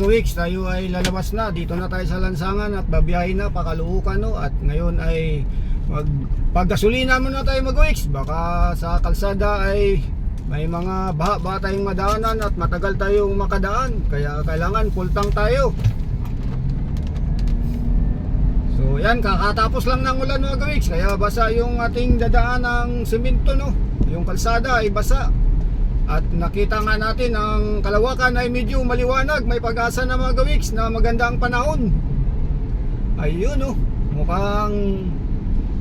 Mga weeks, tayo ay lalabas na. Dito na tayo sa lansangan at babiyahin na pakaluukan no. At ngayon ay mag paggasolina muna tayo mag weeks. Baka sa kalsada ay may mga baha-baha tayong madaanan at matagal tayong makadaan. Kaya kailangan full tank tayo. So yan, kakatapos lang ng ulan mga weeks. Kaya basa yung ating dadaan ng simento no. Yung kalsada ay basa. At nakita nga natin ang kalawakan ay medyo maliwanag, may pag-asa na mga gawiks na maganda ang panahon. Ayun oh, mukhang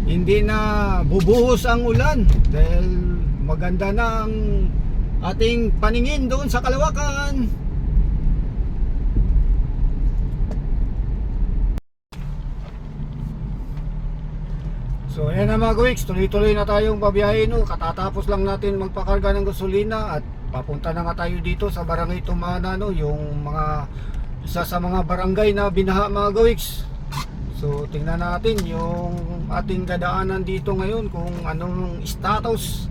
hindi na bubuhos ang ulan dahil maganda na ang ating paningin doon sa kalawakan. So ayan na mga gawiks, tuloy-tuloy na tayong babiyahe no. Katatapos lang natin magpakarga ng gasolina at papunta na nga tayo dito sa barangay Tumana no, yung mga isa sa mga barangay na binaha mga gawiks. So tingnan natin yung ating dadaanan dito ngayon kung anong status.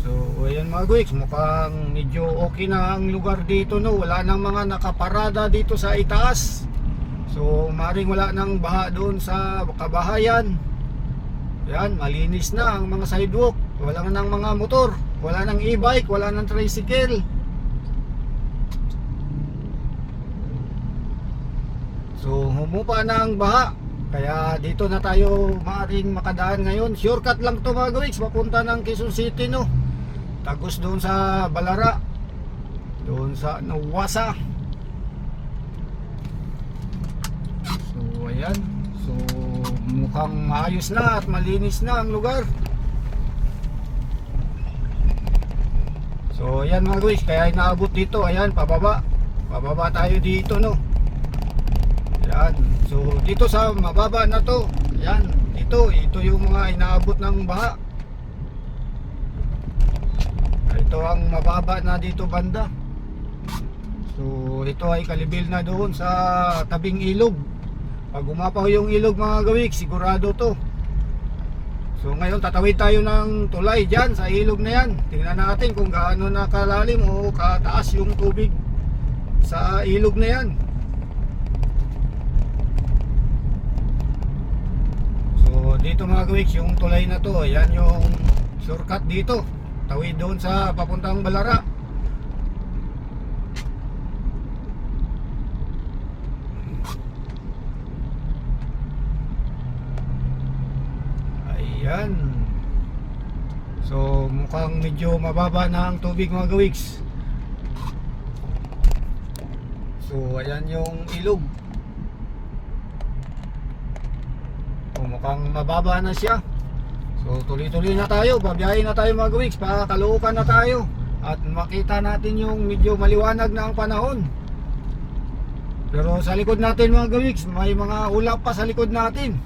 So, ayan mga mukhang medyo okay na ang lugar dito no. Wala nang mga nakaparada dito sa itaas. So, maring wala nang baha doon sa kabahayan. Yan, malinis na ang mga sidewalk. Wala nang mga motor, wala nang e-bike, wala nang tricycle. So, humupa na ang baha. Kaya dito na tayo maaring makadaan ngayon. Shortcut lang to mga guys, papunta ng Quezon City no. Tagos doon sa Balara. Doon sa Nawasa. So ayan. So mukhang maayos na at malinis na ang lugar. So ayan mga guys, kaya inaabot dito. Ayan, pababa. Pababa tayo dito no. Ayan. So dito sa mababa na to. Ayan, dito. Ito yung mga inaabot ng baha. Ito ang mababa na dito banda. So ito ay kalibil na doon sa tabing ilog. Pag umapaw yung ilog mga gawik, sigurado to. So ngayon tatawid tayo ng tulay dyan sa ilog na yan. Tingnan natin kung gaano na kalalim o kataas yung tubig sa ilog na yan. So dito mga gawik, yung tulay na to, yan yung shortcut dito. Tawid doon sa papuntang Balara. Ayan. So mukhang medyo mababa na ang tubig mga gawiks. So ayan yung ilog. So, mukhang mababa na siya. So tuloy-tuloy na tayo, babiyahin na tayo mga weeks, pakaluukan na tayo at makita natin yung medyo maliwanag na ang panahon. Pero sa likod natin mga gawiks, may mga ulap pa sa likod natin.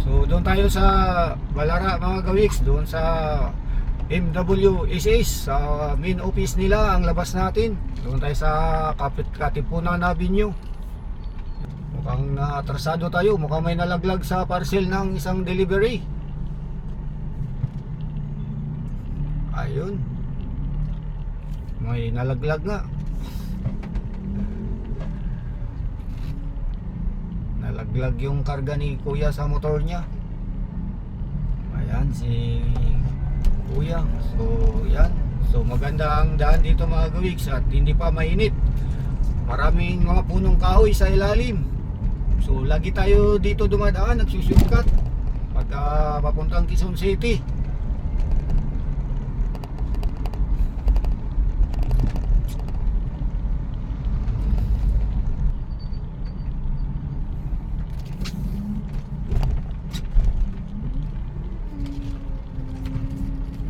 So doon tayo sa Balara mga gawiks, doon sa MWSS sa main office nila ang labas natin. Doon tayo sa Kapit Katipunan Avenue. Mukhang naatrasado tayo, mukhang may nalaglag sa parcel ng isang delivery. Ayun. May nalaglag nga. Nalaglag yung karga ni kuya sa motor niya. Ayan si kuya. So yan. So maganda ang daan dito mga gawiks at hindi pa mainit. Maraming mga punong kahoy sa ilalim. So lagi tayo dito dumadaan, nagsusukat pag uh, papuntang Quezon City.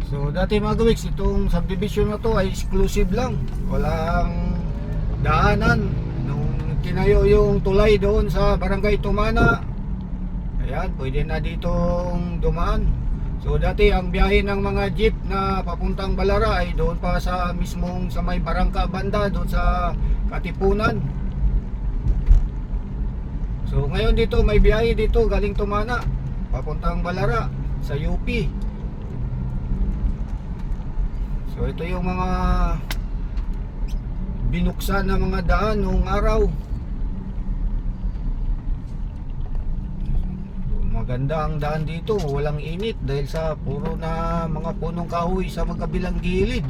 So dati mga gawiks, itong subdivision na to ay exclusive lang. Walang daanan. Nung tinayo yung tulay doon sa Barangay Tumana, Ayan, pwede na ditong dumaan. So dati ang biyahe ng mga jeep na papuntang Balara ay doon pa sa mismong sa may Barangka banda doon sa Katipunan. So ngayon dito may biyahe dito galing Tumana papuntang Balara sa UP. So ito yung mga binuksan na mga daan noong araw. Maganda ang daan dito, walang init dahil sa puro na mga punong kahoy sa magkabilang gilid.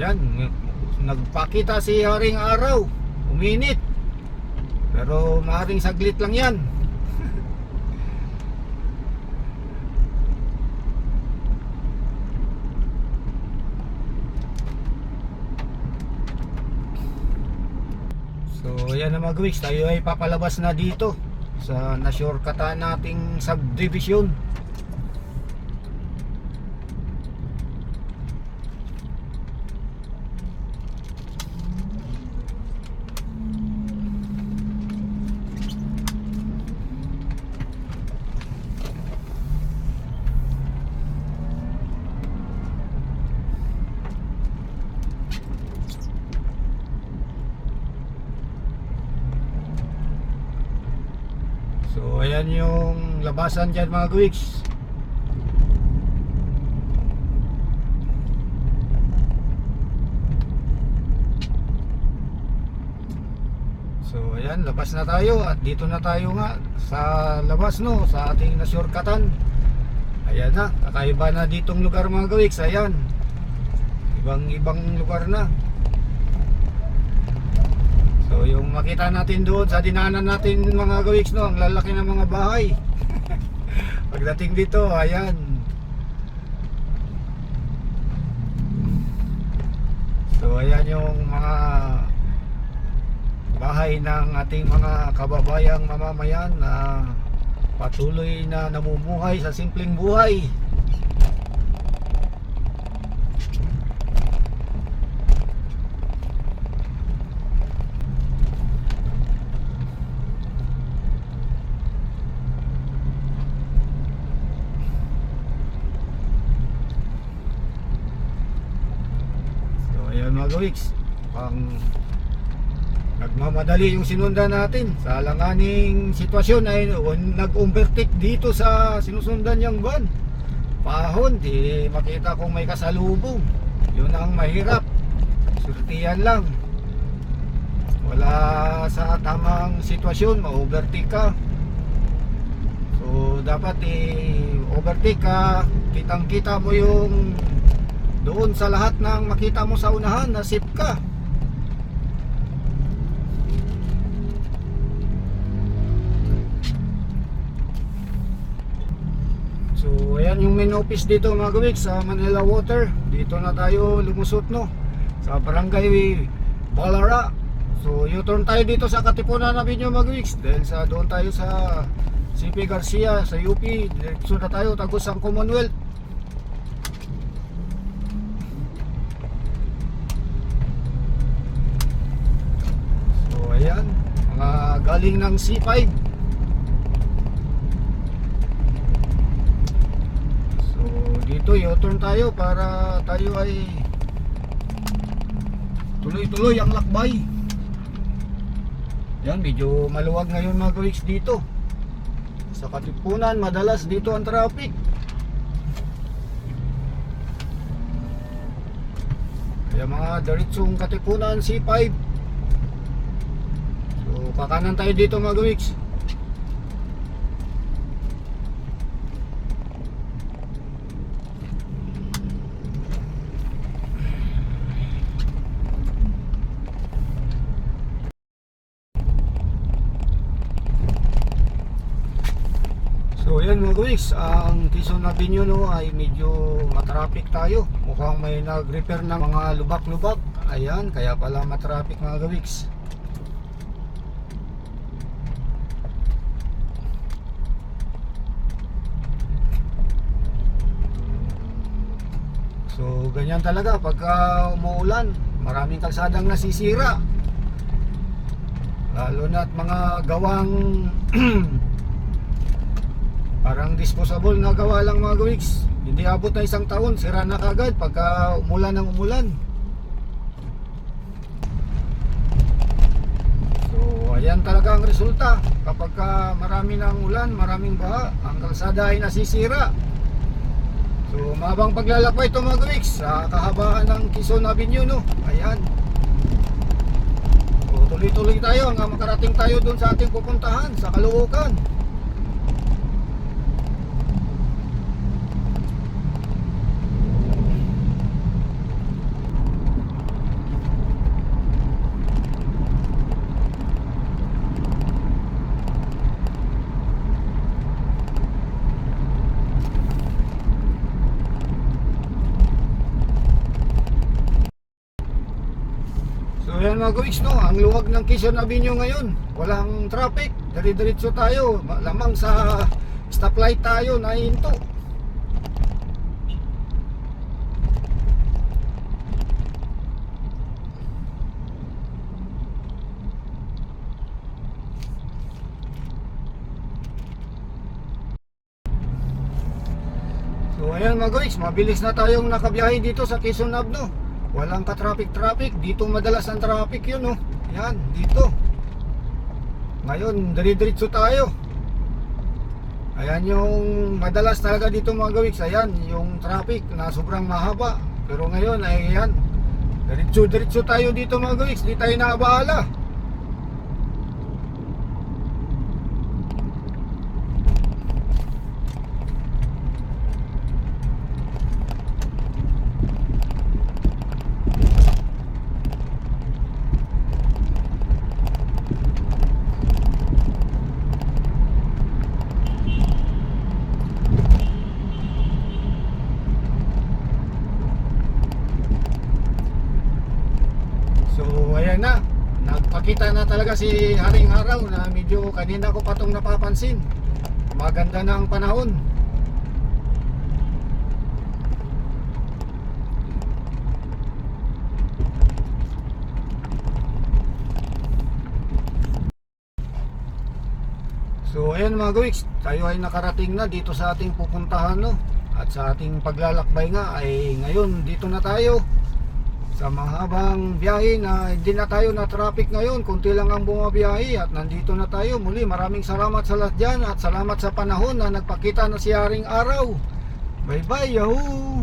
Yan, nagpakita si Haring Araw, uminit. Pero maaaring saglit lang yan. So yan na mga tayo ay papalabas na dito sa na-shortcutan nating subdivision. So ayan yung labasan dyan mga guwiks So ayan labas na tayo at dito na tayo nga sa labas no? Sa ating nasurkatan. Ayan na kakaiba na ditong lugar mga guwiks ayan. Ibang ibang lugar na So yung makita natin doon sa dinaanan natin mga gawiks no, ang lalaki ng mga bahay. Pagdating dito, ayan. So ayan yung mga bahay ng ating mga kababayang mamamayan na patuloy na namumuhay sa simpleng buhay. So ayan mga gawiks Pang Nagmamadali yung sinundan natin. Sa alanganing sitwasyon ay nag-overtake dito sa sinusundan niyang van. Pahon, di makita kung may kasalubong. Yun ang mahirap. Surtiyan lang. Wala sa tamang sitwasyon, ma-overtake ka. So dapat i-overtake ka. Kitang kita mo yung doon sa lahat ng makita mo sa unahan na safe ka. So ayan yung main office dito mga gawik sa Manila Water. Dito na tayo lumusot no? Sa barangay Balara. So U-turn tayo dito sa Katipunan mga gawiks Dahil sa doon tayo sa CP Garcia sa UP Diretso na tayo tagos ang Commonwealth galing ng C5. So dito u-turn tayo para tayo ay tuloy-tuloy ang lakbay. Yan, medyo maluwag ngayon mga kawiks dito. Sa Katipunan, madalas dito ang traffic. Kaya mga diretsong Katipunan C5 So, kakanan tayo dito mga gawiks. So yan mga gawiks, ang Quezon Avenue no ay medyo matraffic tayo. Mukhang may nag-repair ng mga lubak-lubak. Ayan, kaya pala matraffic mga gawiks. So ganyan talaga pagka umuulan, maraming kalsadang nasisira. Lalo na at mga gawang parang disposable na gawa lang mga gawiks. Hindi abot na isang taon, sira na kagad pagka umulan ng umulan. So ayan talaga ang resulta kapag ka marami ng ulan, maraming baha, ang kalsada ay nasisira. So mabang paglalakbay ito mga gawiks sa kahabaan ng Quezon Avenue no. Ayan. So tuloy-tuloy tayo hanggang makarating tayo doon sa ating pupuntahan sa Caloocan. Guys no, ang luwag ng Quezon Avenue ngayon. Walang traffic, dire-diretso tayo. Ma- Lamang sa stoplight tayo na hinto. So ayan mga guys, mabilis na tayong nakabiyahe dito sa Quezon Ave no. Walang ka-traffic-traffic, dito madalas ang traffic yun no. Yan, dito. Ngayon, dire-diretso tayo. Ayan yung madalas talaga dito mga gawiks. Ayan, yung traffic na sobrang mahaba. Pero ngayon, ay ayan. Diretso-diretso tayo dito mga gawiks. Di tayo naabahala. So ayan na Nagpakita na talaga si Haring Araw na medyo kanina ko pa itong napapansin. Maganda na ang panahon. So ayan mga gawiks, tayo ay nakarating na dito sa ating pupuntahan no. At sa ating paglalakbay nga ay ngayon dito na tayo sa mahabang biyahe na hindi na tayo na traffic ngayon, kunti lang ang bumabiyahe at nandito na tayo. Muli maraming salamat sa lahat dyan at salamat sa panahon na nagpakita na si Araw. Bye bye, yahoo!